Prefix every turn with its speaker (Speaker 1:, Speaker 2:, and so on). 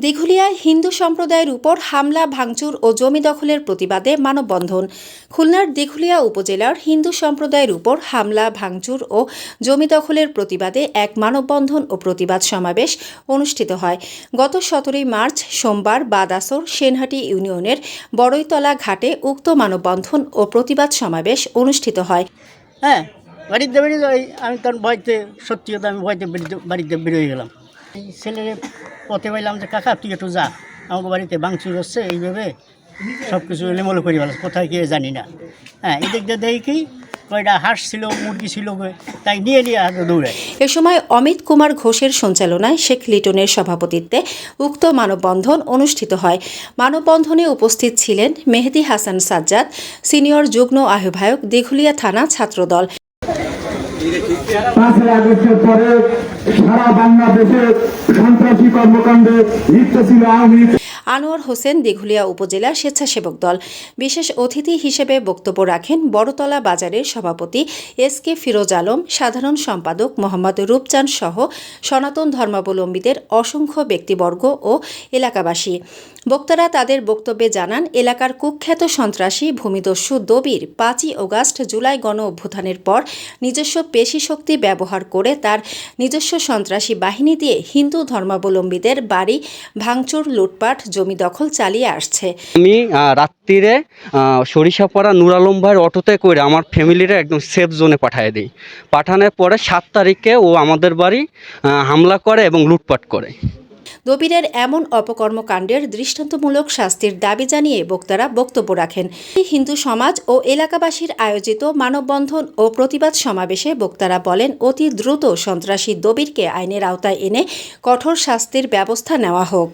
Speaker 1: দিঘুলিয়ায় হিন্দু সম্প্রদায়ের উপর হামলা, ভাঙচুর ও জমি দখলের প্রতিবাদে মানববন্ধন। খুলনার দিঘুলিয়া উপজেলার হিন্দু সম্প্রদায়ের উপর হামলা, ভাঙচুর ও জমি দখলের প্রতিবাদে এক মানববন্ধন ও প্রতিবাদ সমাবেশ অনুষ্ঠিত হয়। গত সতেরোই মার্চ সোমবার বাদাসর সেনহাটি ইউনিয়নের বড়ইতলা ঘাটে উক্ত মানববন্ধন ও প্রতিবাদ সমাবেশ অনুষ্ঠিত হয়।
Speaker 2: হ্যাঁ বাড়িতে বেরিয়ে আমি ভয়তে সত্যি কথা আমি বেরিয়ে- বাড়িতে বেরিয়ে গেলাম। ছেলের পথে পাইলাম যে, কাকা, তুই একটু যা। আমাকে বাড়িতে ভাঙচুর হচ্ছে, এইভাবে সব কিছু এলোমেলো করে গেল কোথায় গিয়ে জানি না। হ্যাঁ এদিক দিয়ে দেখি কয়টা হাঁস ছিল, মুরগি ছিল, তাই নিয়ে নিয়ে আগে দৌড়ায়।
Speaker 1: এ সময় অমিত কুমার ঘোষের সঞ্চালনায় শেখ লিটনের সভাপতিত্বে উক্ত মানববন্ধন অনুষ্ঠিত হয়। মানববন্ধনে উপস্থিত ছিলেন মেহেদি হাসান সাজ্জাদ, সিনিয়র যুগ্ম আহ্বায়ক দিঘুলিয়া থানা ছাত্রদল।
Speaker 3: পাঁচই আগস্টের পরে সারা বাংলাদেশে সন্ত্রাসী কর্মকাণ্ডে লিপ্ত ছিল আওয়ামী
Speaker 1: আনোয়ার হোসেন দিঘুলিয়া উপজেলা স্বেচ্ছাসেবক দল। বিশেষ অতিথি হিসেবে বক্তব্য রাখেন বড়তলা বাজারের সভাপতি এস কে ফিরোজ আলম, সাধারণ সম্পাদক মোহাম্মদ রূপচাঁদ সহ সনাতন ধর্মাবলম্বীদের অসংখ্য ব্যক্তিবর্গ ও এলাকাবাসী। বক্তারা তাদের বক্তব্যে জানান, এলাকার কুখ্যাত সন্ত্রাসী ভূমিদস্যু দবির পাঁচই অগাস্ট জুলাই গণ অভ্যুত্থানের পর নিজস্ব পেশি শক্তি ব্যবহার করে তার নিজস্ব সন্ত্রাসী বাহিনী দিয়ে হিন্দু ধর্মাবলম্বীদের বাড়ি, ভাঙচুর, লুটপাট জমি দখল চালিয়ে আসছে।
Speaker 4: আমি রাত্রিরে সরিষাপাড়া নুর আলম ভাইয়ের অটোতে করে আমার ফ্যামিলিরা একদম সেফ জোনে পাঠিয়ে দিই। পাঠানোর পরে সাত তারিখে ও আমাদের বাড়ি হামলা করে এবং লুটপাট করে।
Speaker 1: দবিরের এমন অপকর্মকাণ্ডের দৃষ্টান্তমূলক শাস্তির দাবি জানিয়ে বক্তারা বক্তব্য রাখেন। হিন্দু সমাজ ও এলাকাবাসীর আয়োজিত মানববন্ধন ও প্রতিবাদ সমাবেশে বক্তারা বলেন অতি দ্রুত সন্ত্রাসী দবিরকে আইনের আওতায় এনে কঠোর শাস্তির ব্যবস্থা নেওয়া হোক।